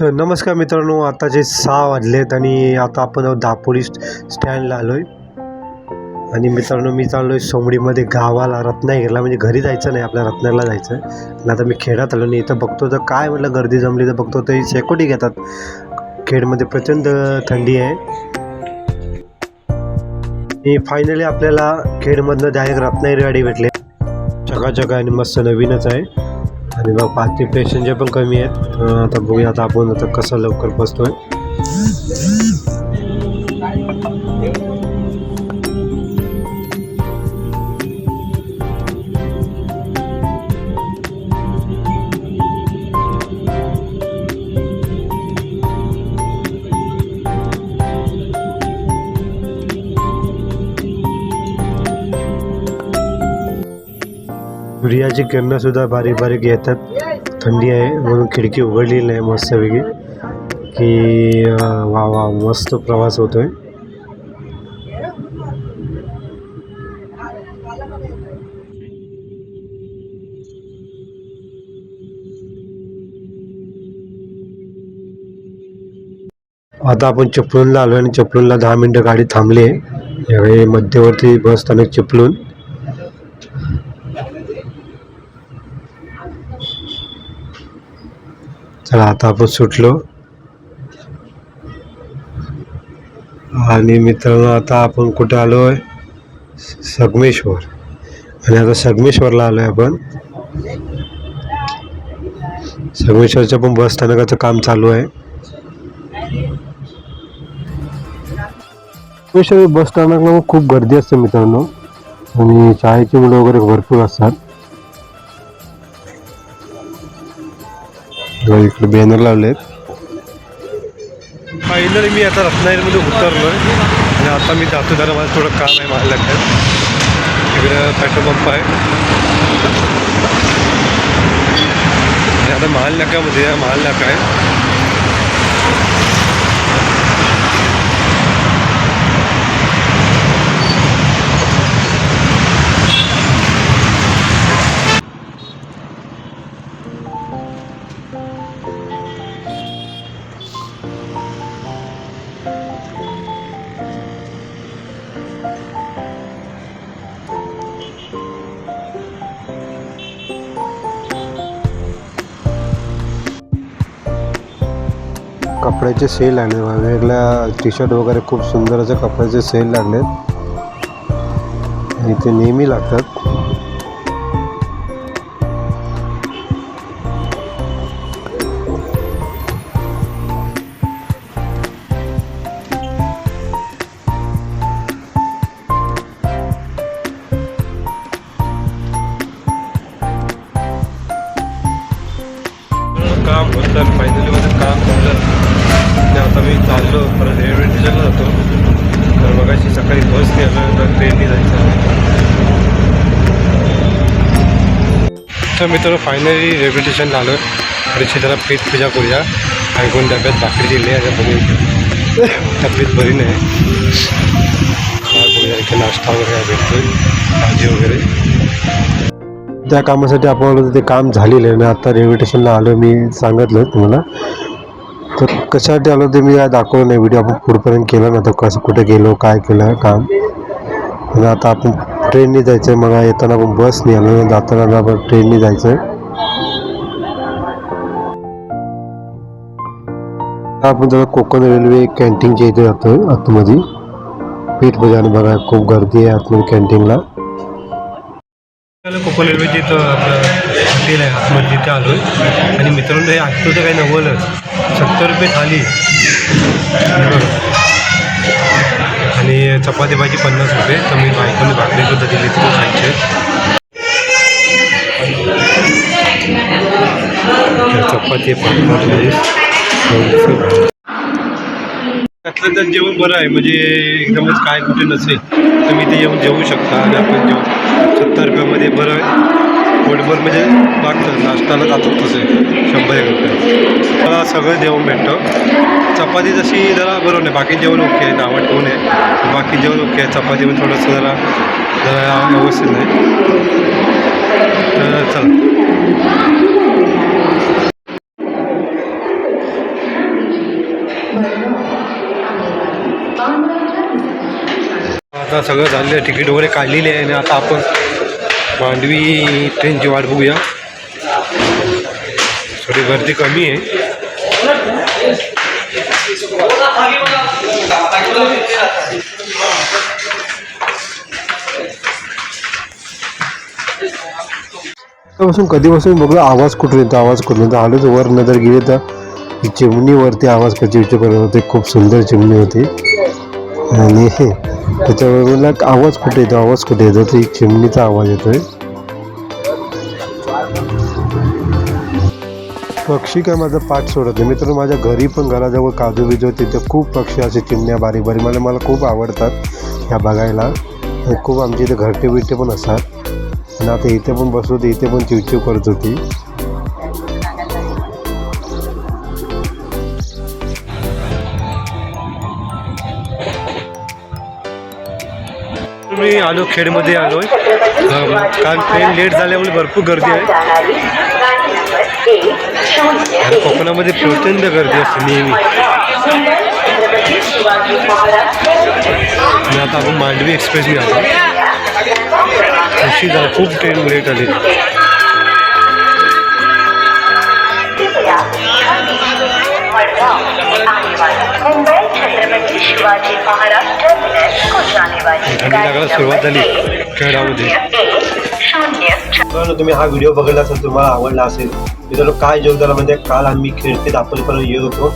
तर नमस्कार मित्रांनो आताचे सहा वाजलेत आणि आता आपण दापोली स्टँडला आलो आहे आणि मित्रांनो मी चाललो आहे सोमडीमध्ये गावाला रत्नागिरीला म्हणजे घरी जायचं नाही आपल्या रत्नागिरीला जायचं. आणि आता मी खेड्यात आलो नाही इथं बघतो तर काय म्हटलं गर्दी जमली तर बघतो तर शेकोटी घेतात. खेडमध्ये प्रचंड थंडी आहे. आणि फायनली आपल्याला खेडमधनं डायरेक्ट रत्नागिरी गाडी भेटले. चकाचक आहे आणि मस्त नवीनच आहे. आणि बघ बाकी पेशंटचे पण कमी आहेत. आता बघूया आता आपण आता कसं लवकर बसतोय. सूर्याची किरणं सुद्धा बारीक बारीक येतात. थंडी आहे म्हणून खिडकी उघडलेली आहे मस्तपैकी. की वा वा मस्त प्रवास होतोय. आता आपण चिपळूणला आलो आणि चिपळूणला दहा मिनटं गाडी थांबली आहे. यावेळी मध्यवर्ती बस स्थानक चिपळूण. चला आता आपण सुटलो. आणि मित्रांनो आता आपण कुठे आलो आहे संगमेश्वर. आणि आता संगमेश्वरला आलो आहे आपण. संगमेश्वरच्या पण बस स्थानकाचं काम चालू आहे. संगमेश्वर बस स्थानकला खूप गर्दी असते मित्रांनो. आणि शाळेची मुलं वगैरे भरपूर असतात. इकडे बॅनर लावलेत. फायनली मी आता रत्नागिरीमध्ये उतरलो आहे आणि आता मी जातो जरा माझं थोडं काम आहे माझ्या लक्षात इकडे पेट्रोल पंप आहे. आणि आता महाल नाक्यामध्ये आहे, महाल नाका आहे. कपड्याचे सेल लागले. वेगवेगळ्या टी शर्ट वगैरे खूप सुंदर असे कपड्याचे सेल लागलेत. आणि ते नेहमी लागतात. काम होतं. फायनली माझं काम झालं आता मी चाललो परत रेल्वे स्टेशनला जातो. तर मगाशी सकाळी बस गेलं तर ट्रेनने जायचं. तर मित्र फायनली रेल्वे स्टेशनला आलो परीक्षा जरा पीठ पूजा करूया. ऐकून डब्यात भाकरी दिली आहे बघू. तब्येत बरी नाही. इथे नाश्ता वगैरे भेटतो भेटतोय भाजी वगैरे. त्या कामासाठी आपण ते काम झालेलं आहे. आणि आता रेल्वे स्टेशनला आलो मी सांगितलं तुम्हाला. तर कशासाठी आलो ते मी काय दाखवलं नाही. व्हिडिओ आपण पुढपर्यंत केला नव्हतं कसं कुठे गेलो काय केलं काम. आणि आता आपण ट्रेनने जायचं आहे मग येताना आपण बसने आलो जाताना आपण ट्रेननी जायचं आहे आपण जरा कोकण रेल्वे कॅन्टीनच्या इथे जातो आतमध्ये. पीठ बजाने बघा खूप गर्दी आहे आतमध्ये कॅन्टीनला. कोकण रेल्वेची आपलं हॉटेल आहे. आतमध्ये तिथे आलो आहे आणि मित्रांनो हे आजचं काही नवलच. सत्तर रुपये थाली. आणि चपाती भाजी पन्नास रुपये. तर मी बायकोने भाकरी सुद्धा दिली तिथे खायचे चपाती पापड त्यातलं त्यात जेवण बरं आहे. म्हणजे एकदमच काय कुठे नसेल. तुम्ही ते येऊन जेवू शकता आणि आपण जेवण सत्तर रुपयामध्ये बरं आहे. पोटभर म्हणजे लागतं नाश्ताला जातो तसे शंभर एक रुपये. मला सगळं जेवण भेटतं. चपाती जशी जरा बरोबर नाही बाकी जेवण ओके आहे नावट ठेवून आहे बाकी जेवण ओके आहे चपाती पण थोडंसं जरा जरा व्यवस्थित नाही. तर चला. आता सगळं झालेलं आहे तिकीट वगैरे काढलेली आहे आणि आता आपण मांडवी ट्रेनची वाट बघूया. थोडी गर्दी कमी आहे. त्यापासून कधीपासून बघलं आवाज़ येतो, आवाज़ कुठून येतो. आलोच वर नज़र गेले तर ही चिमणीवरती आवाज़ करत होते खूप सुंदर चिमणी होती. आणि त्याच्यावर मला आवाज कुठे येतो? आवाज कुठे येतो? तर एक चिमणीचा आवाज येतोय. पक्षी काय माझा पाठ सोडत नाही. मित्र माझ्या घरी पण घराजवळ काजू बिजू तिथे खूप पक्षी असे चिमण्या बारीक बारीक मला मला खूप आवडतात ह्या बघायला. खूप आमच्या इथे घरटे बिरटे पण असतात. आणि आता इथे पण बसू होते इथे पण चिवचिव करत होती. मी आलो खेडमध्ये आलो. आहे कारण ट्रेन लेट झाल्यामुळे भरपूर गर्दी आहे. कोकणामध्ये प्रचंड गर्दी असते नेहमी. आता आपण मांडवी एक्सप्रेसने आलो. अशी झाला खूप ट्रेन लेट आली. मुंबई शिवाजी महाराज. थंडी लागायला सुरुवात झाली खेळामध्ये. तुम्ही हा व्हिडिओ बघितला असेल तुम्हाला आवडला असेल मित्रांनो काय जोक झाला म्हणजे काल आम्ही खेळते दापोलीपर्यंत येत होतो.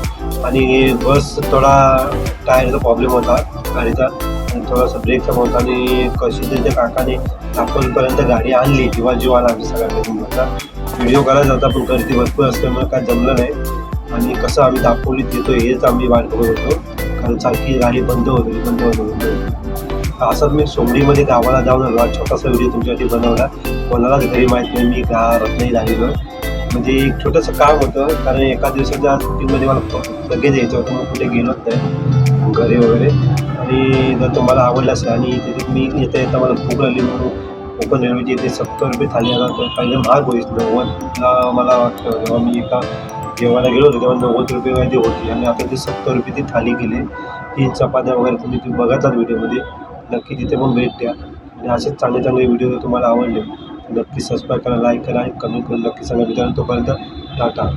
आणि बस थोडा टायरचा प्रॉब्लेम होता गाडीचा. आणि थोडासा ब्रेकचा होता आणि कशी तरी त्या काकाने दापोलीपर्यंत गाडी आणली किंवा जीव आला आमच्या सगळ्यांना व्हिडिओ करायला जाता पण गर्दी भरपूर असल्यामुळे काय जमलं नाही. आणि कसं आम्ही दापोलीत येतो हेच आम्ही वाट बघत होतो. कारण सारखी गाडी बंद होती बंद होत होती. असंच मी सोमडीमध्ये गावाला जाऊन आलो. छोटासा व्हिडिओ तुमच्यासाठी बनवला. कोणालाच घरी माहीत नाही मी गा नाही झालेलो म्हणजे एक छोटंसं काम होतं कारण एका दिवसाच्या सुट्टीमध्ये मला लगेच यायचं होतं मग कुठे गेलोच नाही. घरी वगैरे. आणि जर तुम्हाला आवडलं असेल आणि तिथे मी येता येता मला भूक लागली म्हणून कोकण रेल्वेची इथे सत्तर रुपये थाली आला तर पहिले महाग होईल नव्वदला मला वाटतं जेव्हा मी एका जेवायला गेलो होतो तेव्हा नव्वद रुपये वगैरे होती. आणि आता ती सत्तर रुपये ती थाली गेली. तीन चपात्या वगैरे तुम्ही तुम्ही बघाचात व्हिडिओमध्ये नक्की तिथे पण भेट द्या आणि असेच चांगले चांगले व्हिडिओ जर तुम्हाला आवडले तर नक्की सबस्क्राईब करा लाईक करा आणि कमेंट करून नक्की सांगा मित्रांनो. तोपर्यंत टाटा.